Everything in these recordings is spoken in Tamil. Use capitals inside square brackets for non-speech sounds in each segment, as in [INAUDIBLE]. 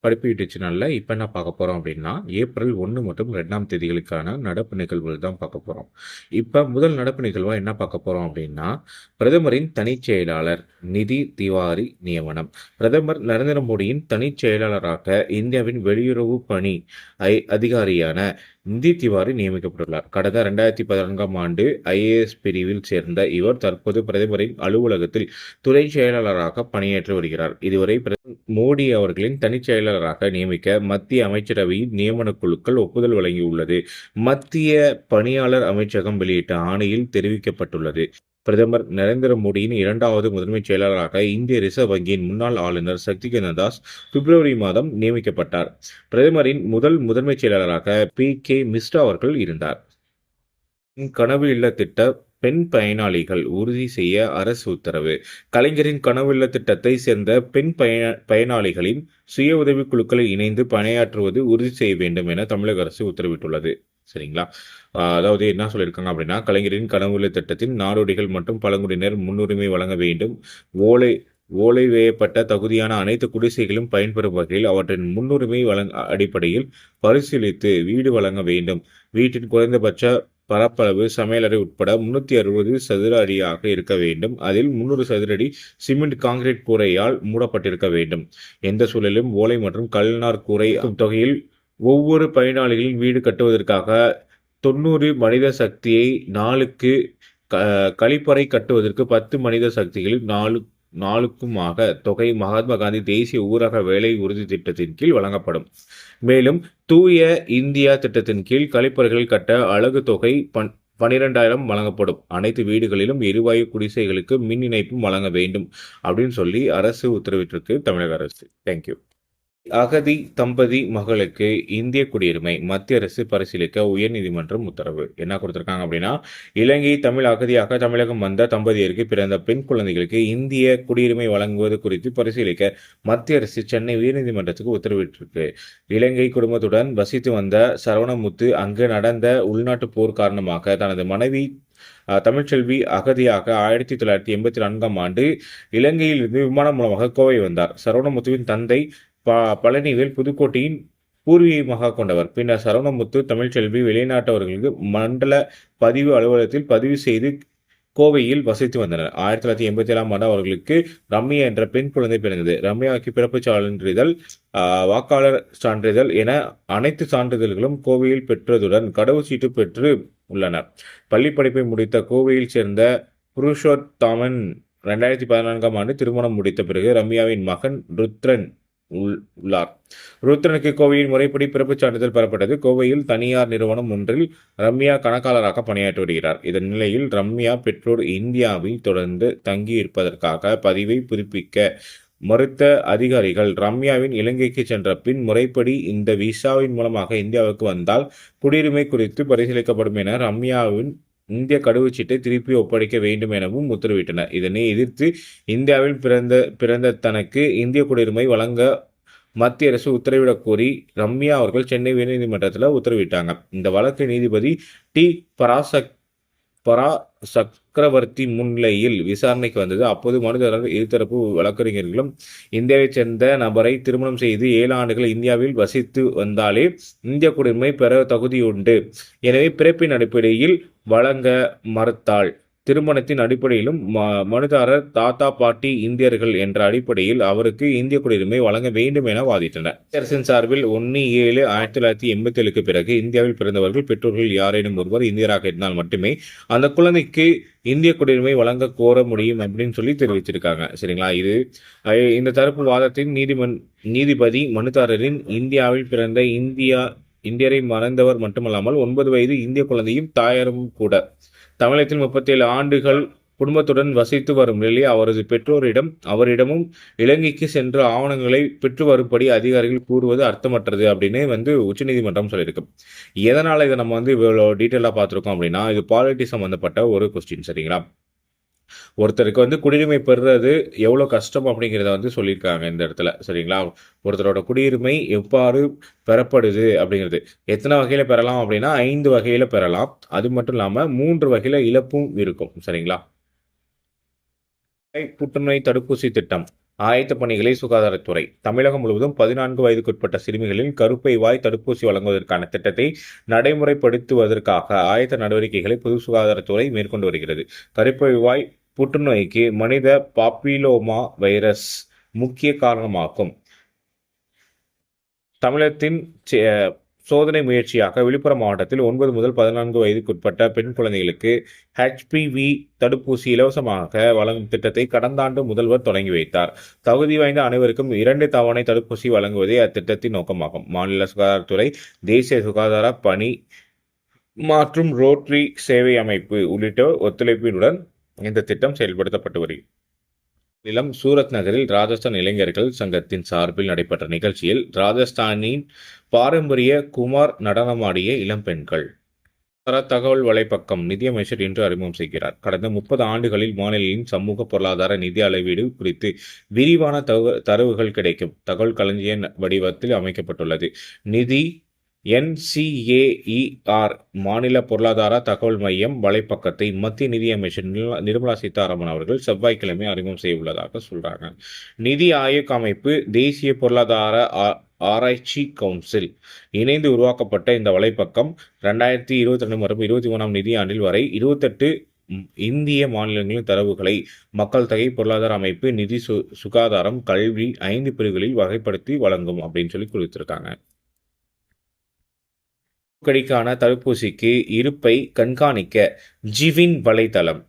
படிப்பு யூடியூப் சேனல்ல இப்ப என்ன பார்க்க போறோம் அப்படின்னா, ஏப்ரல் ஒன்று மற்றும் ரெண்டாம் தேதிகளுக்கான நடப்பு நிகழ்வுகள் தான் பார்க்க போறோம். இப்ப முதல் நடப்பு நிகழ்வாக என்ன பார்க்க போறோம் அப்படின்னா, பிரதமரின் தனிச் செயலாளர் நிதி திவாரி நியமனம். பிரதமர் நரேந்திர மோடியின் தனிச் செயலாளராக இந்தியாவின் வெளியுறவு பணி ஐ அதிகாரியான நிதி திவாரி நியமிக்கப்பட்டுள்ளார். கடந்த 2014ஆம் ஆண்டு ஐஏஎஸ் பிரிவில் சேர்ந்த இவர் தற்போது பிரதமரின் அலுவலகத்தில் துறை செயலாளராக பணியாற்றி வருகிறார். இதுவரை பிரதமர் மோடி அவர்களின் தனிச் செயலாளராக நியமிக்க மத்திய அமைச்சரவையின் நியமன குழுக்கள் ஒப்புதல் வழங்கியுள்ளது. மத்திய பணியாளர் அமைச்சகம் வெளியிட்ட ஆணையில் தெரிவிக்கப்பட்டுள்ளது. பிரதமர் நரேந்திர மோடியின் இரண்டாவது முதன்மைச் செயலாளராக இந்திய ரிசர்வ் வங்கியின் முன்னாள் ஆளுநர் சக்திகாந்த தாஸ் பிப்ரவரி மாதம் நியமிக்கப்பட்டார். பிரதமரின் முதல் முதன்மைச் செயலாளராக பி. கே. மிஸ்ரா அவர்கள் இருந்தார். கனவு இல்ல திட்ட பெண் பயனாளிகள் உறுதி செய்ய அரசு உத்தரவு கலைஞரின் கனவு இல்ல திட்டத்தை சேர்ந்த பெண் பயன பயனாளிகளின் சுய உதவி குழுக்களை இணைந்து பணியாற்றுவது உறுதி செய்ய வேண்டும் என தமிழக அரசு உத்தரவிட்டுள்ளது. சரிங்களா? அதாவது என்ன சொல்லியிருக்காங்க அப்படின்னா, கலைஞரின் கனவு திட்டத்தின் திட்டத்தில் நாடோடிகள் மற்றும் பழங்குடியினர் முன்னுரிமை வழங்க வேண்டும். ஓலை ஓலை வேயப்பட்ட தகுதியான அனைத்து குடிசைகளும் பயன்பெறும் வகையில் அவற்றின் முன்னுரிமை வழங்க அடிப்படையில் பரிசீலித்து வீடு வழங்க வேண்டும். வீட்டின் குறைந்தபட்ச பரப்பளவு சமையலறை உட்பட 360 சதுர அடியாக இருக்க வேண்டும். அதில் 300 சதுர அடி சிமெண்ட் கான்கிரீட் கூரையால் மூடப்பட்டிருக்க வேண்டும். எந்த சூழலிலும் ஓலை மற்றும் கல்நார் கூரை தொகையில் ஒவ்வொரு பயனாளிகளின் வீடு கட்டுவதற்காக 90 மனித சக்தியை நாளுக்கு க கழிப்பறை கட்டுவதற்கு 10 மனித சக்திகள் நாலு நாளுக்குமாக தொகை மகாத்மா காந்தி தேசிய ஊரக வேலை உறுதி திட்டத்தின் கீழ் வழங்கப்படும். மேலும் தூய இந்தியா திட்டத்தின் கீழ் கழிப்பறைகள் கட்ட அழகு தொகை பன் 12,000 வழங்கப்படும். அனைத்து வீடுகளிலும் எரிவாயு குடிசைகளுக்கு மின் இணைப்பும் வழங்க வேண்டும். அப்படின்னு சொல்லி அரசு உத்தரவிட்டிருக்கு தமிழக அரசு. Thank you. அகதி தம்பதி மகளுக்கு இந்திய குடியுரிமை மத்திய அரசு பரிசீலிக்க உயர்நீதிமன்றம் உத்தரவு. என்ன கொடுத்திருக்காங்க அப்படின்னா, இலங்கை தமிழ் அகதியாக தமிழகம் வந்த தம்பதியருக்கு பிறந்த பெண் குழந்தைகளுக்கு இந்திய குடியுரிமை வழங்குவது குறித்து பரிசீலிக்க மத்திய அரசு சென்னை உயர்நீதிமன்றத்துக்கு உத்தரவிட்டிருக்கு. இலங்கை குடும்பத்துடன் வசித்து வந்த சரவணமுத்து அங்கு நடந்த உள்நாட்டுப் போர் காரணமாக தனது மனைவி தமிழ்ச்செல்வி அகதியாக 1984ஆம் ஆண்டு இலங்கையிலிருந்து விமானம் மூலமாக கோவை வந்தார். சரவணமுத்துவின் தந்தை ப பழனிவேல் புதுக்கோட்டையின் பூர்வீகமாக கொண்டவர். பின்னர் சரவணமுத்து, தமிழ்ச்செல்வி வெளிநாட்டவர்களுக்கு மண்டல பதிவு அலுவலகத்தில் பதிவு செய்து கோவையில் வசித்து வந்தனர். 1987ஆம் ஆண்டு அவர்களுக்கு ரம்யா என்ற பெண் குழந்தை பிறந்தது. ரம்யாவுக்கு பிறப்பு சான்றிதழ், வாக்காளர் சான்றிதழ் என அனைத்து சான்றிதழ்களும் கோவையில் பெற்றதுடன் கடவுச்சீட்டு பெற்று உள்ளனர். பள்ளிப்படிப்பை முடித்த கோவையில் சேர்ந்த புருஷோத்தாமன் ரெண்டாயிரத்தி பதினான்காம் ஆண்டு திருமணம் முடித்த பிறகு ரம்யாவின் மகன் ருத்ரன் உள்ளார். ருத்ரனுக்கு கோவையில் முறைப்படி பிறப்புச் சான்றிதழ் பெறப்பட்டது. கோவையில் தனியார் நிறுவனம் ஒன்றில் ரம்யா கணக்காளராக பணியாற்றி வருகிறார். இதன் நிலையில் ரம்யா பெற்றோர் இந்தியாவில் தொடர்ந்து தங்கியிருப்பதற்காக பதிவை புதுப்பிக்க மறுத்த அதிகாரிகள், ரம்யாவின் இலங்கைக்கு சென்ற பின் முறைப்படி இந்த விசாவின் மூலமாக இந்தியாவுக்கு வந்தால் குடியுரிமை குறித்து பரிசீலிக்கப்படும் என ரம்யாவின் இந்திய கடவுச்சீட்டை திருப்பி ஒப்படைக்க வேண்டும் எனவும் உத்தரவிட்டனர். இதனை எதிர்த்து இந்தியாவில் பிறந்த பிறந்த தனக்கு இந்திய குடியுரிமை வழங்க மத்திய அரசு உத்தரவிடக் கோரி ரம்யா அவர்கள் சென்னை உயர்நீதிமன்றத்தில் உத்தரவிட்டாங்க. இந்த வழக்கு நீதிபதி டி. பராசக் பரா சக்கரவர்த்தி முன்னிலையில் விசாரணைக்கு வந்தது. அப்போது மனுதாரர் இருதரப்பு வழக்கறிஞர்களும் இந்தியாவைச் சேர்ந்த நபரை திருமணம் செய்து ஏழு ஆண்டுகள் இந்தியாவில் வசித்து வந்தாலே இந்திய குடியுரிமை பெற தகுதியுண்டு. எனவே பிறப்பின் அடிப்படையில் வழங்க மறுத்தாள் திருமணத்தின் அடிப்படையிலும் ம மனுதாரர் தாத்தா, பாட்டி இந்தியர்கள் என்ற அடிப்படையில் அவருக்கு இந்திய குடியுரிமை வழங்க வேண்டும் என வாதிட்டனர். அரசின் சார்பில் ஒன்னு ஏழு ஆயிரத்தி தொள்ளாயிரத்தி எண்பத்தி ஏழுக்கு பிறகு இந்தியாவில் பிறந்தவர்கள் பெற்றோர்கள் யாரேனும் ஒருவர் இந்தியராக இருந்தால் மட்டுமே அந்த குழந்தைக்கு இந்திய குடியுரிமை வழங்க கோர முடியும் அப்படின்னு சொல்லி தெரிவிச்சிருக்காங்க. சரிங்களா? இது இந்த தரப்பு வாதத்தின் நீதிமன் நீதிபதி மனுதாரரின் இந்தியாவில் பிறந்த இந்தியா இந்தியரை மறந்தவர் மட்டுமல்லாமல் ஒன்பது வயது இந்திய குழந்தையும் தாயாரும் கூட. தமிழகத்தில் 37 ஆண்டுகள் குடும்பத்துடன் வசித்து வரும் நிலையில் அவரது பெற்றோரிடம் அவரிடமும் இலங்கைக்கு சென்று ஆவணங்களை பெற்று வரும்படி அதிகாரிகள் கூறுவது அர்த்தமற்றது அப்படின்னு வந்து உச்சநீதிமன்றம் சொல்லியிருக்கு. எதனால் இதை நம்ம வந்து இவ்வளோ டீட்டெயிலாக பார்த்துருக்கோம் அப்படின்னா, இது பாலிட்டி சம்மந்தப்பட்ட ஒரு கொஸ்டின் சரிங்களா? ஒருத்தருக்கு வந்து குடியுரிமை பெறுறது எவ்வளோ கஷ்டம் அப்படிங்கிறத வந்து சொல்லியிருக்காங்க இந்த இடத்துல. சரிங்களா? ஒருத்தரோட குடியுரிமை எவ்வாறு பெறப்படுது அப்படிங்கிறது. எத்தனை வகையில் பெறலாம் அப்படின்னா, ஐந்து வகையில் பெறலாம். அது மட்டும் இல்லாமல் மூன்று வகையில் இழப்பும் இருக்கும். சரிங்களா? புற்றுநோய் தடுப்பூசி திட்டம் ஆயத்த பணிகளை சுகாதாரத்துறை தமிழகம் முழுவதும் பதினான்கு வயதுக்குட்பட்ட சிறுமிகளில் கருப்பை வாய் தடுப்பூசி வழங்குவதற்கான திட்டத்தை நடைமுறைப்படுத்துவதற்காக ஆயத்த நடவடிக்கைகளை பொது சுகாதாரத்துறை மேற்கொண்டு வருகிறது கருப்பை வாய் புற்றுநோய்க்கு மனித பாப்பிலோமா வைரஸ் முக்கிய காரணமாகும். தமிழகத்தின் சோதனை முயற்சியாக விழுப்புரம் மாவட்டத்தில் ஒன்பது முதல் பதினான்கு வயதுக்குட்பட்ட பெண் குழந்தைகளுக்கு ஹெச்பிவி தடுப்பூசி இலவசமாக வழங்கும் திட்டத்தை கடந்த ஆண்டு முதல்வர் தொடங்கி வைத்தார். தகுதி வாய்ந்த அனைவருக்கும் இரண்டு தவணை தடுப்பூசி வழங்குவதே அத்திட்டத்தின் நோக்கமாகும். மாநில சுகாதாரத்துறை தேசிய சுகாதார பணி மற்றும் ரோட்டரி சேவை அமைப்பு உள்ளிட்ட ஒத்துழைப்பினுடன் இந்த திட்டம் செயல்படுத்தப்பட்டு வருகிறது. இளம் சூரத் நகரில் ராஜஸ்தான் இளைஞர்கள் சங்கத்தின் சார்பில் நடைபெற்ற நிகழ்ச்சியில் ராஜஸ்தானின் பாரம்பரிய குமார் நடனமாடிய இளம்பெண்கள் தர தகவல் வலைப்பக்கம் நிதியமைச்சர் இன்று அறிமுகம் செய்கிறார். கடந்த முப்பது ஆண்டுகளில் மாநிலின் சமூக பொருளாதார நிதி அளவீடு குறித்து விரிவான தகவ- தரவுகள் கிடைக்கும். தகவல் களஞ்சிய வடிவத்தில் அமைக்கப்பட்டுள்ளது. நிதி என்சிஏஇஆர் மாநில பொருளாதார தகவல் மையம் வலைப்பக்கத்தை மத்திய நிதியமைச்சர் நிர்மலா- நிர்மலா சீதாராமன் அவர்கள் செவ்வாய்க்கிழமை அறிமுகம் செய்ய உள்ளதாக சொல்றாங்க. நிதி ஆயோக் அமைப்பு தேசிய பொருளாதார ஆ- ஆராய்ச்சி கவுன்சில் இணைந்து உருவாக்கப்பட்ட இந்த வலைப்பக்கம் ரெண்டாயிரத்தி இருபத்தி ரெண்டு மற்றும் இருபத்தி மூணாம் நிதியாண்டில் வரை இருபத்தெட்டு இந்திய மாநிலங்களின் தரவுகளை மக்கள் தொகை பொருளாதார அமைப்பு நிதி சு சுகாதாரம் கல்வி ஐந்து பிரிவுகளில் வகைப்படுத்தி வழங்கும் அப்படின்னு சொல்லி குறித்திருக்காங்க கடிக்கான தடுப்பூசிக்கு இருப்பை கண்காணிக்க ஜிவின் வலைதளம்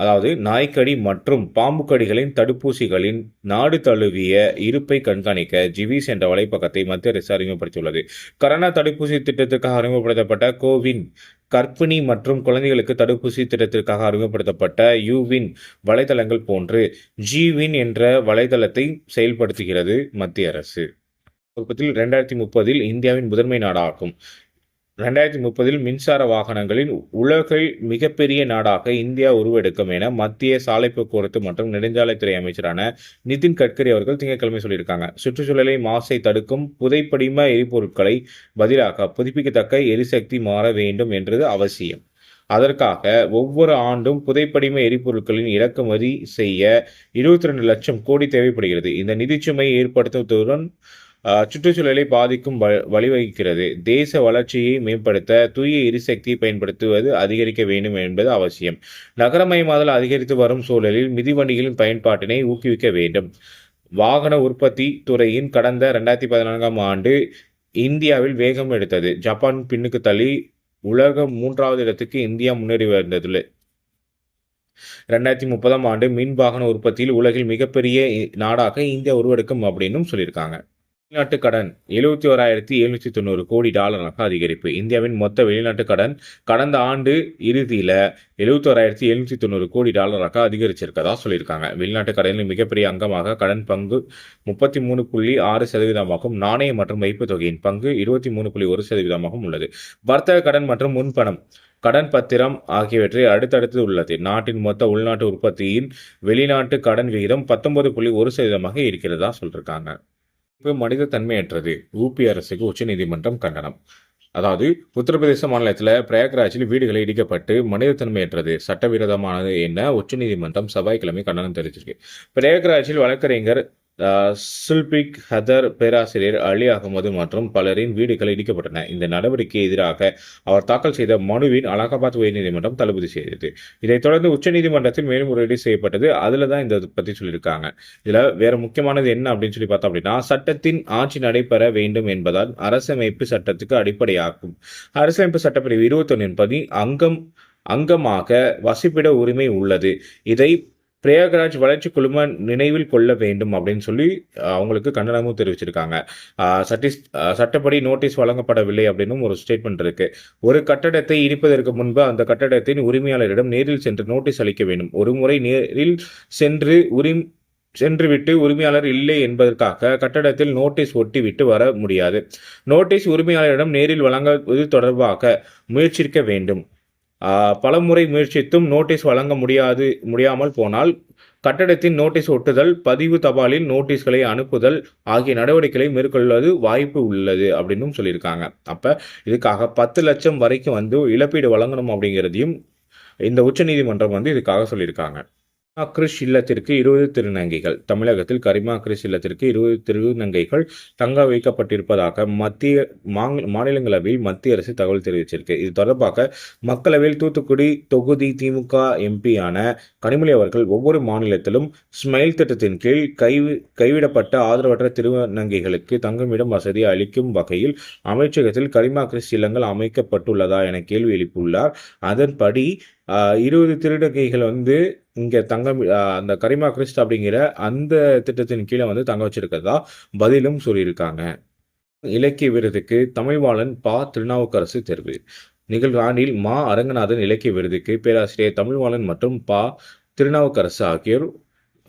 அதாவது நாய்க்கடி மற்றும் பாம்பு கடிகளின் தடுப்பூசிகளின் நாடு தழுவிய இருப்பை கண்காணிக்க ஜிவிஸ் என்ற வலைப்பக்கத்தை மத்திய அரசு அறிமுகப்படுத்தியுள்ளது. கரோனா தடுப்பூசி திட்டத்திற்காக அறிமுகப்படுத்தப்பட்ட கோவின் கர்ப்பிணி மற்றும் குழந்தைகளுக்கு தடுப்பூசி திட்டத்திற்காக அறிமுகப்படுத்தப்பட்ட யூவின் வலைத்தளங்கள் போன்று ஜிவின் என்ற வலைதளத்தை செயல்படுத்துகிறது மத்திய அரசு. உற்பத்தியில் ரெண்டாயிரத்தி முப்பதில் இந்தியாவின் முதன்மை நாடாகும். ரெண்டாயிரத்தி முப்பதில் மின்சார வாகனங்களின் உலகில் மிகப்பெரிய நாடாக இந்தியா உருவெடுக்கும் என மத்திய சாலை போக்குவரத்து மற்றும் நெடுஞ்சாலைத்துறை அமைச்சரான நிதின் கட்கரி அவர்கள் திங்கட்கிழமை சொல்லியிருக்காங்க. சுற்றுச்சூழலை மாசை தடுக்கும் புதைப்படிம எரிபொருட்களை பதிலாக புதுப்பிக்கத்தக்க எரிசக்தி மாற வேண்டும் என்றது அவசியம். அதற்காக ஒவ்வொரு ஆண்டும் புதைப்படிம எரிபொருட்களின் இறக்குமதி செய்ய இருபத்தி ரெண்டு லட்சம் கோடி தேவைப்படுகிறது. இந்த நிதிச்சுமை ஏற்படுத்துவதுடன் சுற்றுச்சூழலை பாதிக்கும் வ- வழிவகுக்கிறது. தேச வளர்ச்சியை மேம்படுத்த தூய எரிசக்தியை பயன்படுத்துவது அதிகரிக்க வேண்டும் என்பது அவசியம். நகரமயமாதல் அதிகரித்து வரும் சூழலில் மிதிவண்டிகளின் பயன்பாட்டினை ஊக்குவிக்க வேண்டும். வாகன உற்பத்தி துறையின் கடந்த ரெண்டாயிரத்தி பதினான்காம் ஆண்டு இந்தியாவில் வேகம் எடுத்தது. ஜப்பான் பின்னுக்கு தள்ளி உலக மூன்றாவது இடத்துக்கு இந்தியா முன்னேறி வந்ததுள்ள ரெண்டாயிரத்தி முப்பதாம் ஆண்டு மின் வாகன உற்பத்தியில் உலகில் மிகப்பெரிய நாடாக இந்தியா உருவெடுக்கும் அப்படின்னும் சொல்லியிருக்காங்க. வெளிநாட்டு கடன் எழுபத்தி ஓராயிரத்தி எழுநூத்தி தொண்ணூறு கோடி டாலராக அதிகரிப்பு. இந்தியாவின் மொத்த வெளிநாட்டு கடன் கடந்த ஆண்டு இறுதியில எழுபத்தி ஓராயிரத்தி எழுநூத்தி தொண்ணூறு கோடி டாலராக அதிகரிச்சிருக்கதா சொல்லியிருக்காங்க. வெளிநாட்டு கடனில் மிகப்பெரிய அங்கமாக கடன் பங்கு முப்பத்தி மூணு புள்ளி ஆறு சதவீதமாகவும் நாணய மற்றும் வைப்பு தொகையின் பங்கு இருபத்தி மூணு புள்ளி ஒரு சதவீதமாகவும் உள்ளது. வர்த்தக கடன் மற்றும் முன்பணம் கடன் பத்திரம் ஆகியவற்றை அடுத்தடுத்து உள்ளது. நாட்டின் மொத்த உள்நாட்டு உற்பத்தியின் வெளிநாட்டு கடன் விகிதம் பத்தொன்பது புள்ளி ஒரு சதவீதமாக இருக்கிறதா சொல்லியிருக்காங்க. இப்போ மனித தன்மையற்றது ஊபி அரசுக்கு உச்சநீதிமன்றம் கண்டனம். அதாவது உத்தரப்பிரதேச மாநிலத்தில் பிரயாக்ராஜில் வீடுகளை இடிக்கப்பட்டு மனிதத்தன்மையற்றது. சட்டவிரோதமானது என உச்சநீதிமன்றம் செவ்வாய்க்கிழமை கண்டனம் தெரிவிச்சிருக்கு. பிரயாக்ராஜில் வழக்கறிஞர் சுல்பிக் ஹதர் பேராசிரியர் அலி அகமது மற்றும் பலரின் வீடுகள் இடிக்கப்பட்டன. இந்த நடவடிக்கைக்கு எதிராக அவர் தாக்கல் செய்த மனுவின் அலகாபாத் உயர்நீதிமன்றம் தள்ளுபடி செய்தது. இதைத் தொடர்ந்து உச்சநீதிமன்றத்தில் மேல்முறையீடு செய்யப்பட்டது. அதில் தான் இந்த பற்றி சொல்லியிருக்காங்க. இதில் வேற முக்கியமானது என்ன அப்படின்னு சொல்லி பார்த்தோம் அப்படின்னா சட்டத்தின் ஆட்சி நடைபெற வேண்டும் என்பதால் அரசமைப்பு சட்டத்துக்கு அடிப்படையாகும். அரசமைப்பு சட்டப்பிரிவு இருபத்தொன்னின் படி அங்கம் அங்கமாக வசிப்பிட உரிமை உள்ளது. இதை பிரயாகராஜ் வளர்ச்சி குழும நினைவில் கொள்ள வேண்டும் அப்படின்னு சொல்லி அவங்களுக்கு கண்டனமும் தெரிவிச்சிருக்காங்க. அஹ், சட்டிஸ் சட்டப்படி நோட்டீஸ் வழங்கப்படவில்லை அப்படின்னும் ஒரு ஸ்டேட்மெண்ட் இருக்கு. ஒரு கட்டடத்தை இடிப்பதற்கு முன்பு அந்த கட்டடத்தின் உரிமையாளரிடம் நேரில் சென்று நோட்டீஸ் அளிக்க வேண்டும். ஒரு முறை நேரில் சென்று உரிம் சென்றுவிட்டு உரிமையாளர் இல்லை என்பதற்காக கட்டடத்தில் நோட்டீஸ் ஒட்டி விட்டு வர முடியாது. நோட்டீஸ் உரிமையாளரிடம் நேரில் வழங்குவது தொடர்பாக முயற்சிக்க வேண்டும். பலமுறை முயற்சித்தும் நோட்டீஸ் வழங்க முடியாது முடியாமல் போனால் கட்டடத்தின் நோட்டீஸ் ஒட்டுதல் பதிவு தபாலில் நோட்டீஸ்களை அனுப்புதல் ஆகிய நடவடிக்கைகளை மேற்கொள்வது வாய்ப்பு உள்ளது அப்படின்னும் சொல்லியிருக்காங்க. அப்போ இதுக்காக பத்து லட்சம் வரைக்கும் வந்து இழப்பீடு வழங்கணும் அப்படிங்கிறதையும் இந்த உச்சநீதிமன்றம் வந்து இதுக்காக சொல்லியிருக்காங்க. கிறிஷ் இல்லத்திற்கு இருபது திருநங்கைகள். தமிழகத்தில் கரிமா கிறிஷ் இல்லத்திற்கு இருபது திருநங்கைகள் தங்க வைக்கப்பட்டிருப்பதாக மத்திய மாநிலங்களவையில் மத்திய அரசு தகவல் தெரிவிச்சிருக்கு. இது தொடர்பாக மக்களவையில் தூத்துக்குடி தொகுதி திமுக எம்பியான கனிமொழி அவர்கள் ஒவ்வொரு மாநிலத்திலும் ஸ்மைல் திட்டத்தின் கீழ் கைவி கைவிடப்பட்ட ஆதரவற்ற திருநங்கைகளுக்கு தங்குமிடம் வசதி அளிக்கும் வகையில் அமைச்சகத்தில் கரிமா கிறிஸ் இல்லங்கள் அமைக்கப்பட்டுள்ளதா என கேள்வி எழுப்பியுள்ளார். அதன்படி இருபது திருநங்கைகள் வந்து இங்கே தங்கம் அந்த கரிமா கிறிஸ்ட் அப்படிங்கிற அந்த திட்டத்தின் கீழே வந்து தங்க வச்சிருக்கிறதா பதிலும் சொல்லியிருக்காங்க. இலக்கிய விருதுக்கு தமிழ்வாளன் பா திருநாவுக்கரசு தேர்வு. நிகழ்வாண்டில் மா அரங்கநாதன் இலக்கிய விருதுக்கு பேராசிரியர் தமிழ்வாளன் மற்றும் பா திருநாவுக்கரசு ஆகியோர்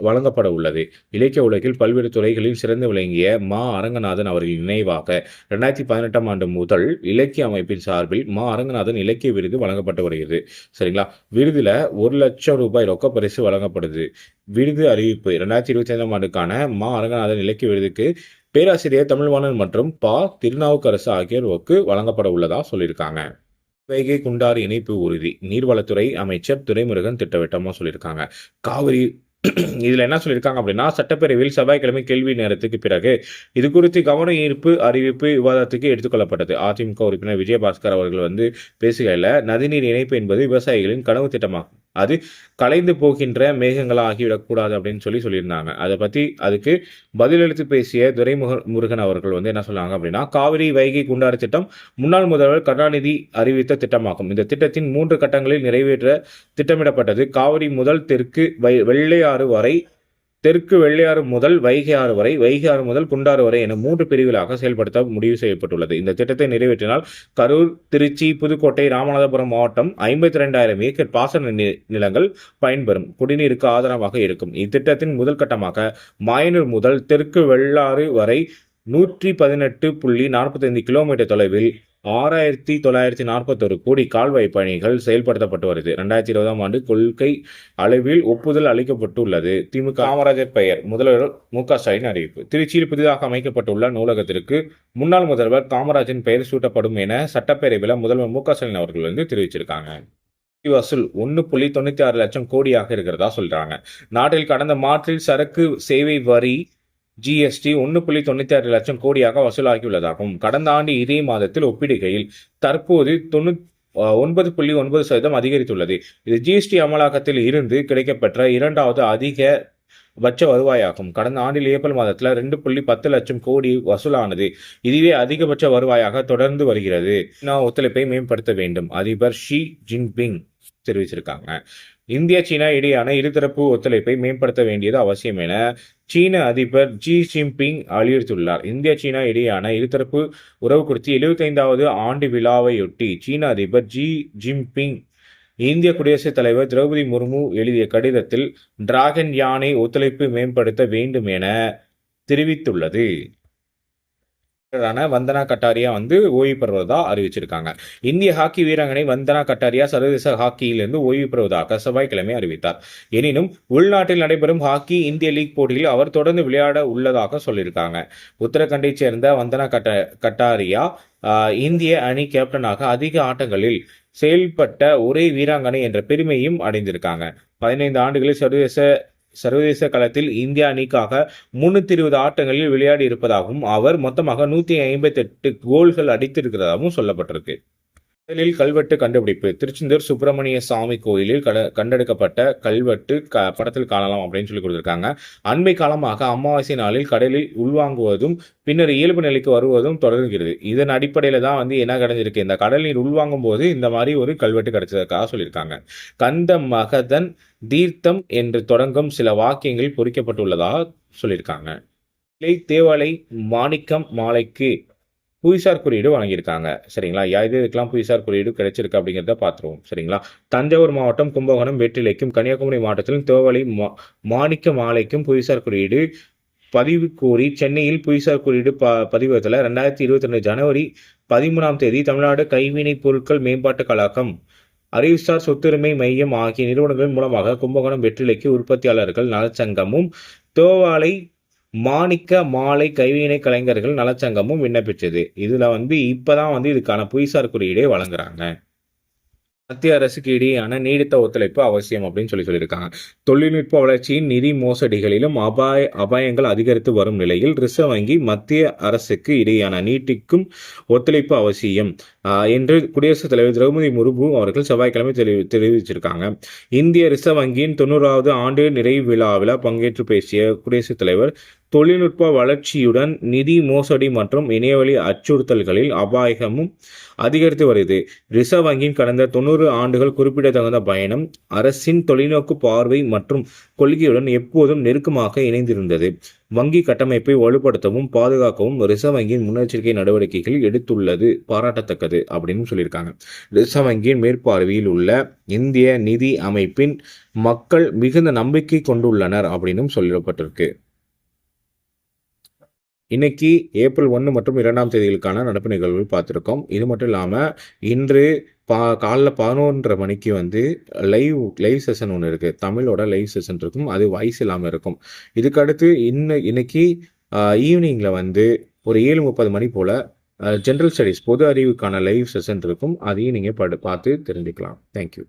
வழங்கப்பட உள்ளது. இலக்கிய உலகில் பல்வேறு துறைகளில் சிறந்து விளங்கிய மா. அரங்கநாதன் அவர்களின் நினைவாக ரெண்டாயிரத்தி பதினெட்டாம் ஆண்டு முதல் இலக்கிய அமைப்பின் சார்பில் மா. அரங்கநாதன் இலக்கிய விருது வழங்கப்பட்டு வருகிறது. சரிங்களா? விருதுல ஒரு லட்சம் ரூபாய் ரொக்க பரிசு வழங்கப்படுது. விருது அறிவிப்பு ரெண்டாயிரத்தி இருபத்தி ஐந்தாம் ஆண்டுக்கான மா. அரங்கநாதன் இலக்கிய விருதுக்கு பேராசிரியர் தமிழ்வாணன் மற்றும் பா. திருநாவுக்கரசு ஆகியோருக்கு வழங்கப்பட உள்ளதா சொல்லியிருக்காங்க. வைகை குண்டாறு இணைப்பு உறுதி. நீர்வளத்துறை அமைச்சர் துரைமுருகன் திட்டவட்டமாக சொல்லியிருக்காங்க. காவிரி [CLEARS THROAT] இதுல என்ன சொல்லியிருக்காங்க அப்படின்னா சட்டப்பேரவையில் செவ்வாய்க்கிழமை கேள்வி நேரத்துக்கு பிறகு இது குறித்து கவன ஈர்ப்பு அறிவிப்பு விவாதத்துக்கு எடுத்துக்கொள்ளப்பட்டது. அதிமுக உறுப்பினர் விஜயபாஸ்கர் அவர்கள் வந்து பேசுகையில் நதிநீர் இணைப்பு என்பது விவசாயிகளின் கனவு திட்டமாகும். அது கலைந்து போகின்ற மேகங்களாக ஆகிவிடக்கூடாது அப்படின்னு சொல்லி சொல்லியிருந்தாங்க. அதை பற்றி அதுக்கு பதிலளித்து பேசிய துரைமுக முருகன் அவர்கள் வந்து என்ன சொன்னாங்க அப்படின்னா காவிரி வைகை குண்டாறு திட்டம் முன்னாள் முதல்வர் கருணாநிதி அறிவித்த திட்டமாகும். இந்த திட்டத்தின் மூன்று கட்டங்களில் நிறைவேற்ற திட்டமிடப்பட்டது காவிரி முதல் தெற்கு வை வெள்ளையாறு வரை தெற்கு வெள்ளையாறு முதல் வைகை ஆறு வரை வைகை ஆறு முதல் குண்டாறு வரை என மூன்று பிரிவுகளாக செயல்படுத்த முடிவு செய்யப்பட்டுள்ளது. இந்த திட்டத்தை நிறைவேற்றினால் கரூர் திருச்சி புதுக்கோட்டை ராமநாதபுரம் மாவட்டம் ஐம்பத்தி ரெண்டாயிரம் ஏக்கர் பாசன நி- நிலங்கள் பயன்பெறும். குடிநீருக்கு ஆதரவாக இருக்கும். இத்திட்டத்தின் முதல் கட்டமாக மாயனூர் முதல் தெற்கு வெள்ளாறு வரை நூற்றி பதினெட்டு புள்ளி நாற்பத்தைந்து கிலோமீட்டர் தொலைவில் ஆறாயிரத்தி தொள்ளாயிரத்தி நாற்பத்தொரு கோடி கால்வாய் பணிகள் செயல்படுத்தப்பட்டு வருது. ரெண்டாயிரத்தி இருபதாம் ஆண்டு கொள்கை அளவில் ஒப்புதல் அளிக்கப்பட்டுள்ளது. திமுக காமராஜர் பெயர் முதல்வர் மு க ஸ்டாலின் அறிவிப்பு. திருச்சியில் புதிதாக அமைக்கப்பட்டுள்ள நூலகத்திற்கு முன்னாள் முதல்வர் காமராஜின் பெயர் சூட்டப்படும் என சட்டப்பேரவையில் முதல்வர் மு க ஸ்டாலின் அவர்கள் வந்து தெரிவிச்சிருக்காங்க. வசூல் ஒன்று புள்ளி தொண்ணூற்றி ஆறு லட்சம் கோடியாக இருக்கிறதா சொல்றாங்க. நாட்டில் கடந்த மாற்றில் சரக்கு சேவை வரி ஜிஎஸ்டி ஒன்று புள்ளி தொண்ணூற்றி ஆறு லட்சம் கோடியாக வசூலாகியுள்ளதாகவும் கடந்த ஆண்டு இதே மாதத்தில் ஒப்பிடுகையில் தற்போது தொண்ணூ ஒன்பது புள்ளி ஒன்பது சதவீதம் அதிகரித்துள்ளது. இது ஜிஎஸ்டி அமலாக்கத்தில் இருந்து கிடைக்கப்பெற்ற இரண்டாவது அதிக பட்ச வருவாயாகும். கடந்த ஆண்டில் ஏப்ரல் மாதத்தில் ரெண்டு புள்ளி பத்து லட்சம் கோடி வசூலானது. இதுவே அதிகபட்ச வருவாயாக தொடர்ந்து வருகிறது. சீனா ஒத்துழைப்பை மேம்படுத்த வேண்டும். அதிபர் ஷி ஜின்பிங் தெரிவிச்சிருக்காங்க. இந்தியா சீனா இடையேயான இருதரப்பு ஒத்துழைப்பை மேம்படுத்த வேண்டியது அவசியம் என சீன அதிபர் ஜி ஜின்பிங் வலியுறுத்தியுள்ளார். இந்தியா சீனா இடையேயான இருதரப்பு உறவு குறித்து எழுபத்தைந்தாவது ஆண்டு விழாவையொட்டி சீன அதிபர் ஜி ஜின்பிங் இந்திய குடியரசுத் தலைவர் திரௌபதி முர்மு எழுதிய கடிதத்தில் டிராகன் யானை ஒத்துழைப்பு மேம்படுத்த வேண்டும் என தெரிவித்துள்ளது. வீரரான வந்தனா கட்டாரியா வந்து ஓய்வு பெறுவதா அறிவிச்சிருக்காங்க. இந்திய ஹாக்கி வீராங்கனை வந்தனா கட்டாரியா சர்வதேச ஹாக்கியிலிருந்து ஓய்வு பெறுவதாக செவ்வாய்க்கிழமை அறிவித்தார். எனினும் உள்நாட்டில் நடைபெறும் ஹாக்கி இந்திய லீக் போட்டியில் அவர் தொடர்ந்து விளையாட உள்ளதாக சொல்லியிருக்காங்க. உத்தரகண்டை சேர்ந்த வந்தனா கட்ட கட்டாரியா இந்திய அணி கேப்டனாக அதிக ஆட்டங்களில் செயல்பட்ட ஒரே வீராங்கனை என்ற பெருமையும் அடைந்திருக்காங்க. பதினைந்து ஆண்டுகளில் சர்வதேச சர்வதேச களத்தில் இந்திய அணிக்காக முன்னூத்தி இருபது ஆட்டங்களில் விளையாடி இருப்பதாகவும் அவர் மொத்தமாக நூத்தி ஐம்பத்தி எட்டு கோல்கள் அடித்திருக்கிறதாகவும் சொல்லப்பட்டிருக்கு. கடலில் கல்வெட்டு கண்டுபிடிப்பு. திருச்செந்தூர் சுப்பிரமணிய சாமி கோயிலில் கண்டெடுக்கப்பட்ட கல்வெட்டு க படத்தில் காணலாம் அப்படின்னு சொல்லி கொடுத்துருக்காங்க. அண்மை காலமாக அமாவாசை நாளில் கடலில் உள்வாங்குவதும் பின்னர் இயல்பு நிலைக்கு வருவதும் தொடர்கிறது. இதன் அடிப்படையில தான் வந்து என்ன கிடைஞ்சிருக்கு? இந்த கடல் நீர் உள்வாங்கும் போது இந்த மாதிரி ஒரு கல்வெட்டு கிடைச்சதற்காக சொல்லியிருக்காங்க. கந்த மகதன் தீர்த்தம் என்று தொடங்கும் சில வாக்கியங்கள் பொறிக்கப்பட்டுள்ளதாக சொல்லியிருக்காங்க. இலை தேவலை மாணிக்கம் மாலைக்கு புவிசார் குறியீடு வழங்கியிருக்காங்க. சரிங்களா? யா- இது இதுக்கெல்லாம் புவிசார் குறியீடு கிடைச்சிருக்கு அப்படிங்கிறத பார்த்துருவோம். சரிங்களா? தஞ்சாவூர் மாவட்டம் கும்பகோணம் வெற்றிலைக்கும் கன்னியாகுமரி மாவட்டத்திலும் தேவலை மா மாணிக்க மாலைக்கும் புவிசார் குறியீடு பதிவு கோரி சென்னையில் புவிசார் குறியீடு ப பதிவகத்தில் ரெண்டாயிரத்தி இருபத்தி ரெண்டு ஜனவரி பதிமூணாம் தேதி தமிழ்நாடு கைவினைப் பொருட்கள் மேம்பாட்டு கழகம் அறிவுசார் சொத்துரிமை மையம் ஆகிய நிறுவனங்கள் மூலமாக கும்பகோணம் வெற்றிலைக்கு உற்பத்தியாளர்கள் நலச்சங்கமும் தோவாலை மாணிக்க மாலை கைவினை கலைஞர்கள் நலச்சங்கமும் விண்ணப்பிச்சது. இதுல வந்து இப்பதான் வந்து இதுக்கான புவிசார் குறியீடே வழங்குறாங்க. மத்திய அரசுக்கு இடையேயான நீடித்த ஒத்துழைப்பு அவசியம் அப்படின்னு சொல்லி சொல்லியிருக்காங்க. தொழில்நுட்ப வளர்ச்சியின் நிதி மோசடிகளிலும் அபாய அபாயங்கள் அதிகரித்து வரும் நிலையில் ரிசர்வ் வங்கி மத்திய அரசுக்கு இடையேயான நீட்டிக்கும் ஒத்துழைப்பு அவசியம். ஆஹ், என்று குடியரசுத் தலைவர் திரௌபதி முர்மு அவர்கள் செவ்வாய்க்கிழமை தெளிவி தெரிவிச்சிருக்காங்க. இந்திய ரிசர்வ் வங்கியின் தொண்ணூறாவது ஆண்டு நிறைவு விழாவில் பங்கேற்று பேசிய குடியரசுத் தலைவர் தொழில்நுட்ப வளர்ச்சியுடன் நிதி மோசடி மற்றும் இணையவழி அச்சுறுத்தல்களில் அபாயமும் அதிகரித்து வருகிறது ரிசர்வ் வங்கியின் கடந்த தொண்ணூறு ஆண்டுகள் குறிப்பிடத்தகுந்த பயணம் அரசின் தொலைநோக்கு பார்வை மற்றும் கொள்கையுடன் எப்போதும் நெருக்கமாக இணைந்திருந்தது. வங்கி கட்டமைப்பை வலுப்படுத்தவும் பாதுகாக்கவும் ரிசர்வ் வங்கியின் முன்னெச்சரிக்கை நடவடிக்கைகள் எடுத்துள்ளது. பாராட்டத்தக்கது அப்படின்னு சொல்லியிருக்காங்க. ரிசர்வ் வங்கியின் மேற்பார்வையில் உள்ள இந்திய நிதி அமைப்பின் மக்கள் மிகுந்த நம்பிக்கை கொண்டுள்ளனர் அப்படின்னும் சொல்லப்பட்டிருக்கு. இன்னைக்கு ஏப்ரல் ஒன்று மற்றும் இரண்டாம் தேதிகளுக்கான நடப்பு நிகழ்வுகள் பார்த்துருக்கோம். இது மட்டும் இல்லாமல் இன்று பா காலைல பதினொன்றரை மணிக்கு வந்து லைவ் லைவ் செஷன் ஒன்று இருக்குது தமிழோட லைவ் செஷன் இருக்கும். அது வாய்ஸ் இல்லாமல் இருக்கும். இதுக்கு அடுத்து இன்ன இன்னைக்கு ஈவினிங்கில் வந்து ஒரு ஏழு முப்பது மணி போல் ஜென்ரல் ஸ்டடீஸ் பொது அறிவுக்கான லைவ் செஷன் இருக்கும். அதையும் நீங்கள் படு பார்த்து தெரிஞ்சுக்கலாம். தேங்க்யூ